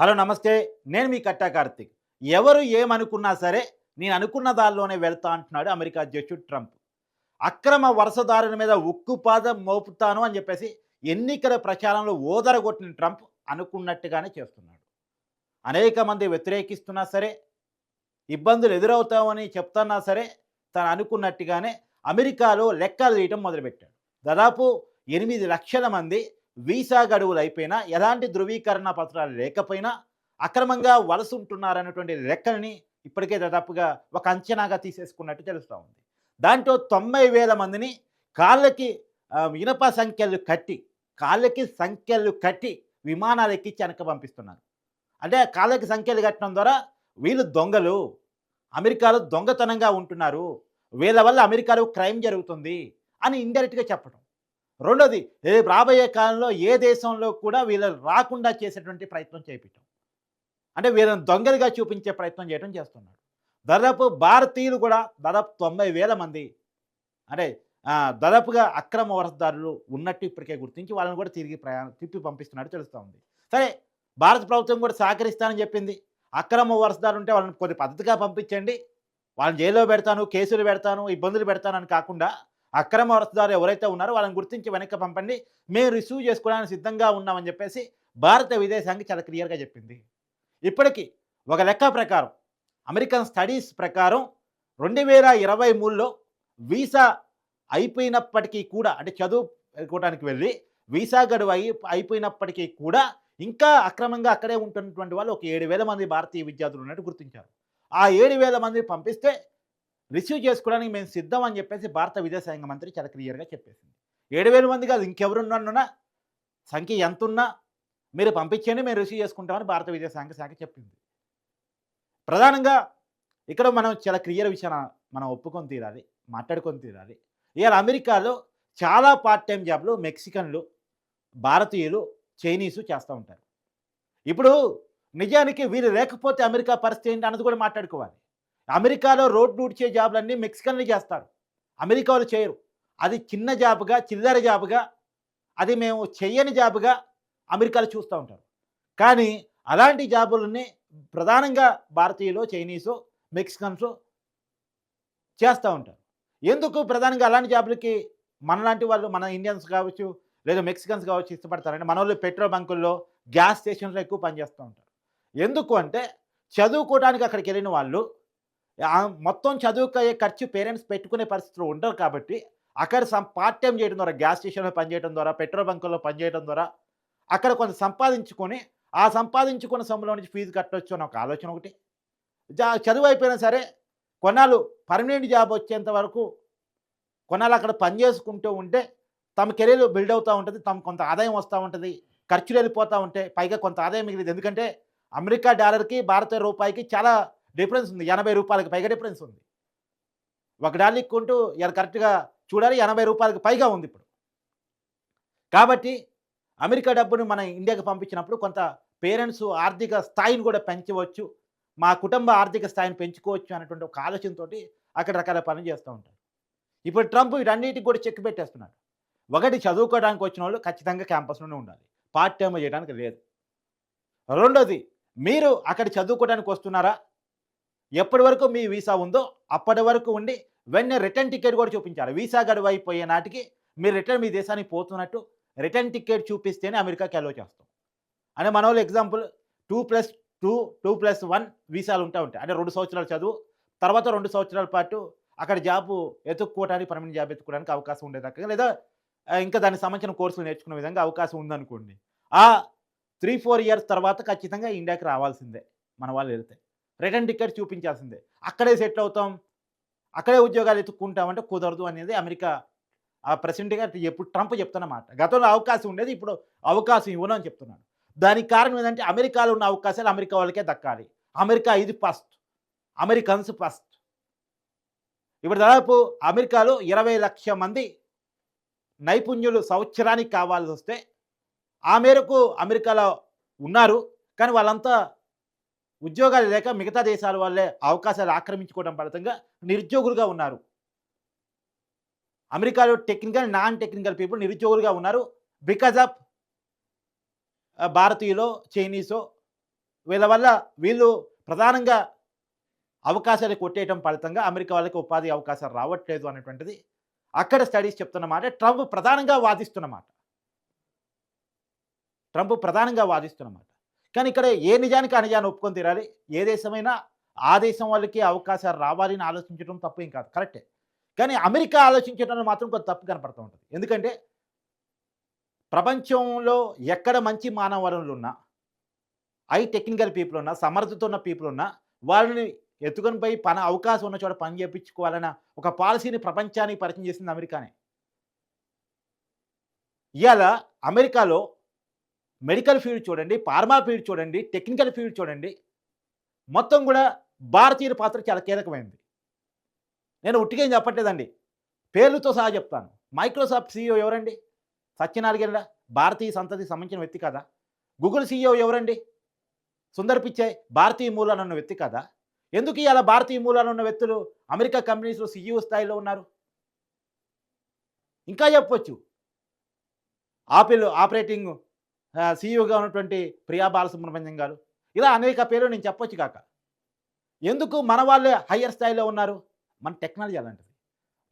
Hello నమస్తే. నేను మీ కట్టా కార్తిక్. ఎవరు ఏమనుకున్నా సరే నేను అనుకున్న దారిలోనే వెళ్తా అంటున్నాడు అమెరికా అధ్యక్షుడు ట్రంప్. అక్రమ వరుసదారుల మీద ఉక్కుపాదం మోపుతాను అని చెప్పేసి ఎన్నికల ప్రచారంలో ఓదరగొట్టిన ట్రంప్ అనుకున్నట్టుగానే చేస్తున్నాడు. అనేక మంది వ్యతిరేకిస్తున్నా సరే ఇబ్బందులు ఎదురవుతామని చెప్తున్నా సరే తను అనుకున్నట్టుగానే అమెరికాలో లెక్కలు తీయటం మొదలుపెట్టాడు. దాదాపు ఎనిమిది లక్షల మంది వీసా గడువులు అయిపోయినా ఎలాంటి ధృవీకరణ పత్రాలు లేకపోయినా అక్రమంగా వలస ఉంటున్నారన్నటువంటి లెక్కల్ని ఇప్పటికే దాదాపుగా ఒక అంచనాగా తీసేసుకున్నట్టు తెలుస్తూ ఉంది. దాంట్లో తొంభై వేల మందిని కాళ్ళకి ఇనప సంఖ్యలు కట్టి కాళ్ళకి సంఖ్యలు కట్టి విమానాలు ఎక్కించి వెనక పంపిస్తున్నారు. అంటే కాళ్ళకి సంఖ్యలు కట్టడం ద్వారా వీళ్ళు దొంగలు అమెరికాలో దొంగతనంగా ఉంటున్నారు వీళ్ళ వల్ల అమెరికాలో క్రైమ్ జరుగుతుంది అని ఇండైరెక్ట్గా చెప్పడం రెండోది రాబోయే కాలంలో ఏ దేశంలో కూడా వీళ్ళు రాకుండా చేసేటువంటి ప్రయత్నం చేపించడం అంటే వీళ్ళని దొంగలుగా చూపించే ప్రయత్నం చేయడం చేస్తున్నాడు. దాదాపు భారతీయులు కూడా దాదాపు తొంభై వేల మంది అంటే దాదాపుగా అక్రమ వరసదారులు ఉన్నట్టు ఇప్పటికే గుర్తించి వాళ్ళని కూడా తిరిగి ప్రయాణం తిప్పి పంపిస్తున్నట్టు తెలుస్తూ ఉంది. సరే భారత ప్రభుత్వం కూడా సహకరిస్తానని చెప్పింది. అక్రమ వరసదారులు ఉంటే వాళ్ళని కొద్ది పద్ధతిగా పంపించండి. వాళ్ళని జైల్లో పెడతాను కేసులు పెడతాను ఇబ్బందులు పెడతాను అని కాకుండా అక్రమ వరసదారు ఎవరైతే ఉన్నారో వాళ్ళని గుర్తించి వెనక్కి పంపండి. మేము రిసీవ్ చేసుకోవడానికి సిద్ధంగా ఉన్నామని చెప్పేసి భారత విదేశాంగ చాలా క్లియర్గా చెప్పింది. ఇప్పటికీ ఒక లెక్క ప్రకారం అమెరికన్ స్టడీస్ ప్రకారం రెండు వేల ఇరవై మూడులో వీసా అయిపోయినప్పటికీ కూడా అంటే చదువుకోవడానికి వెళ్ళి వీసా గడువు అయి అయిపోయినప్పటికీ కూడా ఇంకా అక్రమంగా అక్కడే ఉంటున్నటువంటి వాళ్ళు ఒక ఏడు వేల మంది భారతీయ విద్యార్థులు ఉన్నట్టు గుర్తించారు. ఆ ఏడు వేల మంది పంపిస్తే రిసీవ్ చేసుకోవడానికి మేము సిద్ధం అని చెప్పేసి భారత విదేశాంగ మంత్రి చాలా క్లియర్గా చెప్పేసింది. ఏడు వేల మంది కాదు ఇంకెవరున్నా సంఖ్య ఎంత ఉన్నా మీరు పంపించండి మేము రిసీవ్ చేసుకుంటామని భారత విదేశాంగ శాఖ చెప్పింది. ప్రధానంగా ఇక్కడ మనం చాలా క్లియర్ విషయాన్ని మనం ఒప్పుకొని తీరాలి మాట్లాడుకొని తీరాలి. ఇవాళ అమెరికాలో చాలా పార్ట్ టైం జాబ్లు మెక్సికన్లు భారతీయులు చైనీసు చేస్తూ ఉంటారు. ఇప్పుడు నిజానికి వీరు లేకపోతే అమెరికా పరిస్థితి ఏంటి అన్నది కూడా మాట్లాడుకోవాలి. అమెరికాలో రోడ్డు ఊడ్చే జాబులన్నీ మెక్సికన్లు చేస్తారు. అమెరికాలో చేయరు. అది చిన్న జాబుగా చిల్లర జాబుగా అది మేము చెయ్యని జాబుగా అమెరికాలో చూస్తూ ఉంటారు. కానీ అలాంటి జాబులని ప్రధానంగా భారతీయులు చైనీసు మెక్సికన్స్ చేస్తూ ఉంటారు. ఎందుకు ప్రధానంగా అలాంటి జాబులకి మనలాంటి వాళ్ళు మన ఇండియన్స్ కావచ్చు లేదా మెక్సికన్స్ కావచ్చు ఇష్టపడతారంటే మన వాళ్ళు పెట్రోల్ బంకుల్లో గ్యాస్ స్టేషన్లో ఎక్కువ పనిచేస్తూ ఉంటారు. ఎందుకు అంటే చదువుకోవడానికి అక్కడికి వెళ్ళిన వాళ్ళు మొత్తం చదువుకయ్యే ఖర్చు పేరెంట్స్ పెట్టుకునే పరిస్థితులు ఉండరు కాబట్టి అక్కడ సం పార్ట్ టైం చేయడం ద్వారా గ్యాస్ స్టేషన్లో పనిచేయడం ద్వారా పెట్రోల్ బంకుల్లో పనిచేయడం ద్వారా అక్కడ కొంత సంపాదించుకొని ఆ సంపాదించుకున్న సొమ్ములో నుంచి ఫీజు కట్టవచ్చు అని ఒక ఆలోచన ఒకటి. జా- చదువు అయిపోయినా సరే కొన్నాళ్ళు పర్మనెంట్ జాబ్ వచ్చేంత వరకు కొన్నాళ్ళు అక్కడ పని చేసుకుంటూ ఉంటే తమ కెరీర్ బిల్డ్ అవుతూ ఉంటుంది తమ కొంత ఆదాయం వస్తూ ఉంటుంది ఖర్చులు వెళ్ళిపోతూ ఉంటాయి పైగా కొంత ఆదాయం మిగిలింది. ఎందుకంటే అమెరికా డాలర్కి భారత రూపాయికి చాలా డిఫరెన్స్ ఉంది. ఎనభై రూపాయలకి పైగా డిఫరెన్స్ ఉంది. ఒక డాలర్ కొంటూ కరెక్ట్గా చూడాలి. ఎనభై రూపాయలకు పైగా ఉంది ఇప్పుడు. కాబట్టి అమెరికా డబ్బును మన ఇండియాకి పంపించినప్పుడు కొంత పేరెంట్స్ ఆర్థిక స్థాయిని కూడా పెంచవచ్చు. మా కుటుంబ ఆర్థిక స్థాయిని పెంచుకోవచ్చు అనేటువంటి ఒక ఆలోచనతోటి అక్కడ రకాల పనులు చేస్తూ ఉంటారు. ఇప్పుడు ట్రంప్ వీటన్నిటికి కూడా చెక్ పెట్టేస్తున్నాడు. ఒకటి చదువుకోవడానికి వచ్చిన వాళ్ళు ఖచ్చితంగా క్యాంపస్లోనే ఉండాలి. పార్ట్ టైం చేయడానికి లేదు. రెండోది మీరు అక్కడ చదువుకోవడానికి వస్తున్నారా? ఎప్పటి వరకు మీ వీసా ఉందో అప్పటి వరకు ఉండి వెన్న రిటర్న్ టికెట్ కూడా చూపించాలి. వీసా గడువు అయిపోయే నాటికి మీరు రిటర్న్ మీ దేశానికి పోతున్నట్టు రిటర్న్ టికెట్ చూపిస్తేనే అమెరికాకి అలో చేస్తాం. అంటే మన వాళ్ళు example two plus two two plus one వీసాలు ఉంటా ఉంటాయి. అంటే రెండు సంవత్సరాలు చదువు తర్వాత రెండు సంవత్సరాల పాటు అక్కడ జాబ్ ఎత్తుక్కోవడానికి పర్మనెంట్ జాబ్ ఎత్తుకోవడానికి అవకాశం ఉండే రకంగా లేదా ఇంకా దానికి సంబంధించిన కోర్సులు నేర్చుకునే విధంగా అవకాశం ఉందనుకోండి. ఆ త్రీ ఫోర్ ఇయర్స్ తర్వాత ఖచ్చితంగా ఇండియాకి రావాల్సిందే మన వాళ్ళు వెళ్తే. రిటర్న్ టికెట్ చూపించాల్సిందే. అక్కడే సెటిల్ అవుతాం. అక్కడే ఉద్యోగాలు ఎత్తుక్కుంటామంటే కుదరదు అనేది అమెరికా ఆ ప్రెసిడెంట్గా ఎప్పుడు ట్రంప్ చెప్తున్నమాట గతంలో అవకాశం ఉండేది ఇప్పుడు అవకాశం ఇవ్వను అని చెప్తున్నాడు. దానికి కారణం ఏంటంటే అమెరికాలో ఉన్న అవకాశాలు అమెరికా వాళ్ళకే దక్కాలి. అమెరికా ఇది ఫస్ట్. Americans first. ఇప్పుడు దాదాపు అమెరికాలో ఇరవై లక్షల మంది నైపుణ్యులు సంవత్సరానికి కావాల్సి వస్తే ఆ మేరకు అమెరికాలో ఉన్నారు. కానీ వాళ్ళంతా ఉద్యోగాలు లేక మిగతా దేశాల వాళ్ళే అవకాశాలు ఆక్రమించుకోవడం ఫలితంగా నిరుద్యోగులుగా ఉన్నారు. అమెరికాలో టెక్నికల్ నాన్ టెక్నికల్ పీపుల్ నిరుద్యోగులుగా ఉన్నారు. బికాజ్ ఆఫ్ భారతీయులో చైనీసో వీళ్ళ వల్ల వీళ్ళు ప్రధానంగా అవకాశాలు కొట్టేయటం ఫలితంగా అమెరికా వాళ్ళకి ఉపాధి అవకాశాలు రావట్లేదు అనేటువంటిది అక్కడ స్టడీస్ చెప్తున్నమాట ట్రంప్ ప్రధానంగా వాదిస్తున్నమాట ట్రంప్ ప్రధానంగా వాదిస్తున్నమాట కానీ ఇక్కడ ఏ నిజానికి ఆ నిజాన్ని ఒప్పుకొని తీరాలి? ఏ దేశమైనా ఆ దేశం వాళ్ళకి అవకాశాలు రావాలి అని ఆలోచించడం తప్పు ఏం కాదు. కరెక్టే. కానీ అమెరికా ఆలోచించడం మాత్రం కొంత తప్పు కనపడుతూ ఉంటుంది. ఎందుకంటే ప్రపంచంలో ఎక్కడ మంచి మానవ వనరులు ఉన్నా ఐ టెక్నికల్ పీపుల్ ఉన్నా సమర్థత ఉన్న పీపుల్ ఉన్నా వాళ్ళని ఎత్తుకొని పోయి పని అవకాశం ఉన్న చోట పని చేయించుకోవాలన్న ఒక పాలసీని ప్రపంచానికి పరిచయం చేసింది అమెరికానే. ఇవాళ అమెరికాలో మెడికల్ ఫీల్డ్ చూడండి ఫార్మా ఫీల్డ్ చూడండి టెక్నికల్ ఫీల్డ్ చూడండి మొత్తం కూడా భారతీయుల పాత్ర చాలా కీలకమైంది. నేను ఉట్టికేం చెప్పట్లేదండి. పేర్లతో సహా చెప్తాను. మైక్రోసాఫ్ట్ సీఈఓ ఎవరండి? సత్యనారాయణ భారతీయ సంతతికి సంబంధించిన వ్యక్తి కదా? గూగుల్ సీఈఓ ఎవరండి? సుందర్ పిచ్చై భారతీయ మూలాలు ఉన్న వ్యక్తి కదా? ఎందుకు ఇలా భారతీయ మూలాలు ఉన్న వ్యక్తులు అమెరికా కంపెనీస్లో సీఈఓ స్థాయిలో ఉన్నారు? ఇంకా చెప్పొచ్చు. ఆపిల్ ఆపరేటింగ్ సీఈఓగా ఉన్నటువంటి ప్రియా బాలసుబ్రహ్మణ్యం గారు. ఇలా అనేక పేర్లు నేను చెప్పొచ్చు కాక. ఎందుకు మన వాళ్ళే హయ్యర్ స్థాయిలో ఉన్నారు? మన టెక్నాలజీ అలాంటిది.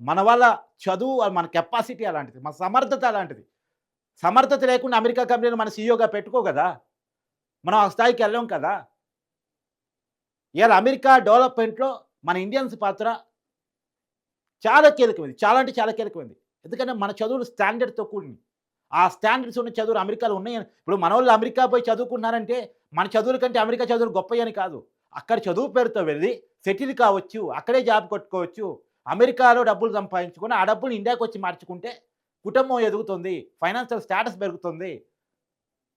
మన వాళ్ళ చదువు మన కెపాసిటీ అలాంటిది. మన సమర్థత అలాంటిది. సమర్థత లేకుండా అమెరికా కంపెనీలు మన సీఈఓగా పెట్టుకో కదా? మనం ఆ స్థాయికి వెళ్ళాం కదా? ఇవాళ అమెరికా డెవలప్మెంట్లో మన ఇండియన్స్ పాత్ర చాలా కీలకమైంది. చాలా అంటే చాలా కీలకమైంది. ఎందుకంటే మన చదువులు స్టాండర్డ్తో కూడింది ఆ స్టాండర్డ్స్ ఉన్న చదువులు అమెరికాలో ఉన్నాయని ఇప్పుడు మన వాళ్ళు అమెరికా పోయి చదువుకున్నారంటే మన చదువుల కంటే అమెరికా చదువులు గొప్పయని కాదు. అక్కడ చదువు పేరుతో వెళ్ళి సెటిల్ కావచ్చు అక్కడే జాబ్ కొట్టుకోవచ్చు అమెరికాలో డబ్బులు సంపాదించుకొని ఆ డబ్బులు ఇండియాకి వచ్చి మార్చుకుంటే కుటుంబం ఎదుగుతుంది ఫైనాన్షియల్ స్టేటస్ పెరుగుతుంది.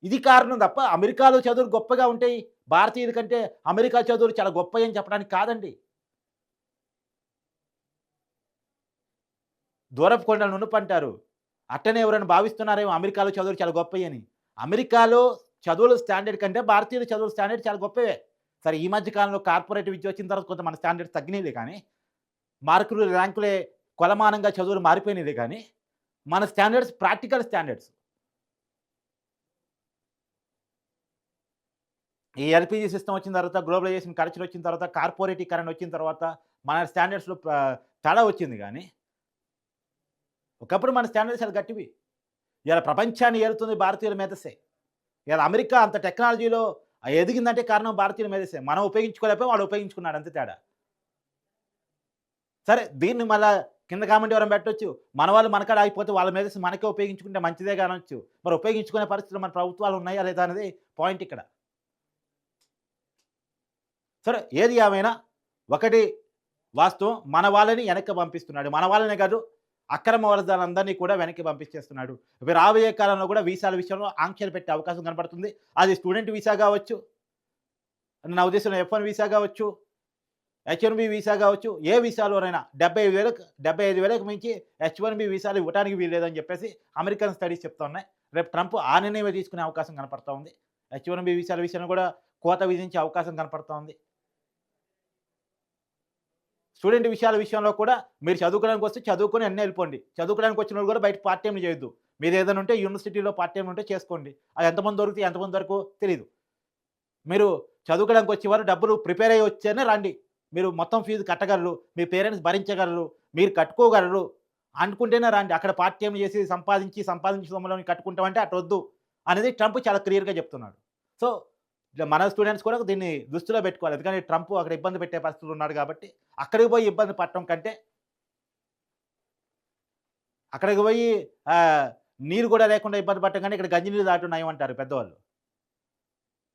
ఇది కారణం తప్ప అమెరికాలో చదువులు గొప్పగా ఉంటాయి భారతీయుల కంటే అమెరికా చదువులు చాలా గొప్ప అని చెప్పడానికి కాదండి. దూరపు కొండలు నునుపు అంటారు. అట్టనే ఎవరైనా భావిస్తున్నారేమో అమెరికాలో చదువులు చాలా గొప్పవి అని అమెరికాలో చదువుల స్టాండర్డ్ కంటే భారతీయుల చదువుల స్టాండర్డ్ చాలా గొప్పవే. సరే ఈ మధ్య కాలంలో కార్పొరేట్ విద్య వచ్చిన తర్వాత కొంత మన స్టాండర్డ్స్ తగ్గినాయిలే కానీ మార్కులు ర్యాంకులే కొలమానంగా చదువులు మారిపోయినదే కానీ మన స్టాండర్డ్స్ ప్రాక్టికల్ స్టాండర్డ్స్. ఈ ఎల్పిజి సిస్టమ్ వచ్చిన తర్వాత గ్లోబలైజేషన్ కల్చర్ వచ్చిన తర్వాత కార్పొరేటీకరణ వచ్చిన తర్వాత మన స్టాండర్డ్స్లో తేడా వచ్చింది కానీ ఒకప్పుడు మన స్టాండర్డ్స్ అది గట్టివి. ఇలా ప్రపంచాన్ని ఏలుతుంది భారతీయుల మేధస్సే. ఇలా అమెరికా అంత టెక్నాలజీలో ఎదిగిందంటే కారణం భారతీయుల మేధస్సే. మనం ఉపయోగించుకోలేకపోయి వాడు ఉపయోగించుకున్నాడు అంతే తేడా. సరే దీన్ని మళ్ళా కింద కామెంట్ ఎవరైనా పెట్టొచ్చు. మన వాళ్ళు మనకాడ ఆగిపోతే వాళ్ళ మేధస్సు మనకే ఉపయోగించుకుంటే మంచిదే కానొచ్చు. మరి ఉపయోగించుకునే పరిస్థితులు మన ప్రభుత్వాలు ఉన్నాయా లేదా అనేది పాయింట్ ఇక్కడ. సరే ఏది ఏమైనా ఒకటి వాస్తవం. మన వాళ్ళని వెనక్కి పంపిస్తున్నాడు. మన వాళ్ళనే కాదు అక్రమ వరదలందరినీ కూడా వెనక్కి పంపించేస్తున్నాడు. రాబోయే కాలంలో కూడా వీసాల విషయంలో ఆంక్షలు పెట్టే అవకాశం కనపడుతుంది అది స్టూడెంట్ వీసా కావచ్చు నా ఉద్దేశంలో ఎఫ్ వన్ వీసా కావచ్చు హెచ్ఎన్బి వీసా కావచ్చు ఏ వీసాలోనైనా డెబ్బై ఐదు వేలకు డెబ్బై ఐదు వేలకు మించి హెచ్ వన్ బి వీసాలు ఇవ్వడానికి వీల్లేదని చెప్పేసి అమెరికన్ స్టడీస్ చెప్తున్నాయి. రేపు ట్రంప్ ఆ నిర్ణయం తీసుకునే అవకాశం కనపడతా ఉంది. హెచ్ వన్ బి వీసాల విషయంలో కూడా కోత విధించే అవకాశం కనపడతా ఉంది. స్టూడెంట్ విషయాల విషయంలో కూడా మీరు చదువుకోవడానికి వస్తే చదువుకొని అన్నీ వెళ్ళిపోండి. చదువుకోవడానికి వచ్చిన వాళ్ళు కూడా బయట పార్ట్ టైం చేయొద్దు. మీరు ఏదైనా ఉంటే యూనివర్సిటీలో పార్ట్ టైం ఉంటే చేసుకోండి. అది ఎంతమంది దొరికితే ఎంతమంది వరకు తెలియదు మీరు చదువుకోవడానికి వచ్చేవారు డబ్బులు ప్రిపేర్ అయ్యి వచ్చేనే రండి. మీరు మొత్తం ఫీజు కట్టగలరు మీ పేరెంట్స్ భరించగలరు మీరు కట్టుకోగలరు అనుకుంటేనే రండి. అక్కడ పార్ట్ టైం చేసి సంపాదించి సంపాదించి సొమ్ములో కట్టుకుంటామంటే అటు వద్దు అనేది ట్రంప్ చాలా క్లియర్గా చెప్తున్నాడు. సో మన స్టూడెంట్స్ కూడా దీన్ని దృష్టిలో పెట్టుకోవాలి. ఎందుకంటే ట్రంప్ అక్కడ ఇబ్బంది పెట్టే పరిస్థితులు ఉన్నాడు కాబట్టి అక్కడికి పోయి ఇబ్బంది పడటం కంటే అక్కడికి పోయి నీరు కూడా లేకుండా ఇబ్బంది పడటం కానీ ఇక్కడ గంజి నీళ్ళు దాటున్నాయి అంటారు పెద్దవాళ్ళు.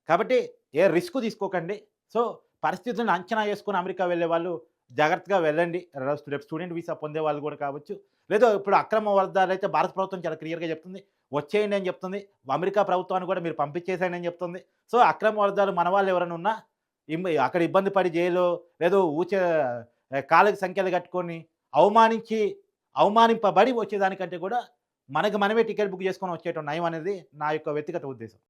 కాబట్టి ఏ రిస్క్ తీసుకోకండి. సో పరిస్థితులను అంచనా చేసుకుని అమెరికా వెళ్ళే వాళ్ళు జాగ్రత్తగా వెళ్ళండి. రేపు స్టూడెంట్ వీసా పొందే వాళ్ళు కూడా కావచ్చు. లేదో ఇప్పుడు అక్రమ వరదాలు అయితే భారత ప్రభుత్వం చాలా క్లియర్గా చెప్తుంది. వచ్చేయండి అని చెప్తుంది. అమెరికా ప్రభుత్వాన్ని కూడా మీరు పంపించేసేయండి అని చెప్తుంది. సో అక్రమ వరదాలు మన వాళ్ళు ఎవరైనా ఉన్నా అక్కడ ఇబ్బంది పడి జైలు లేదో ఊచే కాళ్ళకి సంఖ్యలు కట్టుకొని అవమానించి అవమానింపబడి వచ్చేదానికంటే కూడా మనకు మనమే టికెట్ బుక్ చేసుకొని వచ్చేయటం నయం అనేది నా యొక్క వ్యక్తిగత ఉద్దేశం.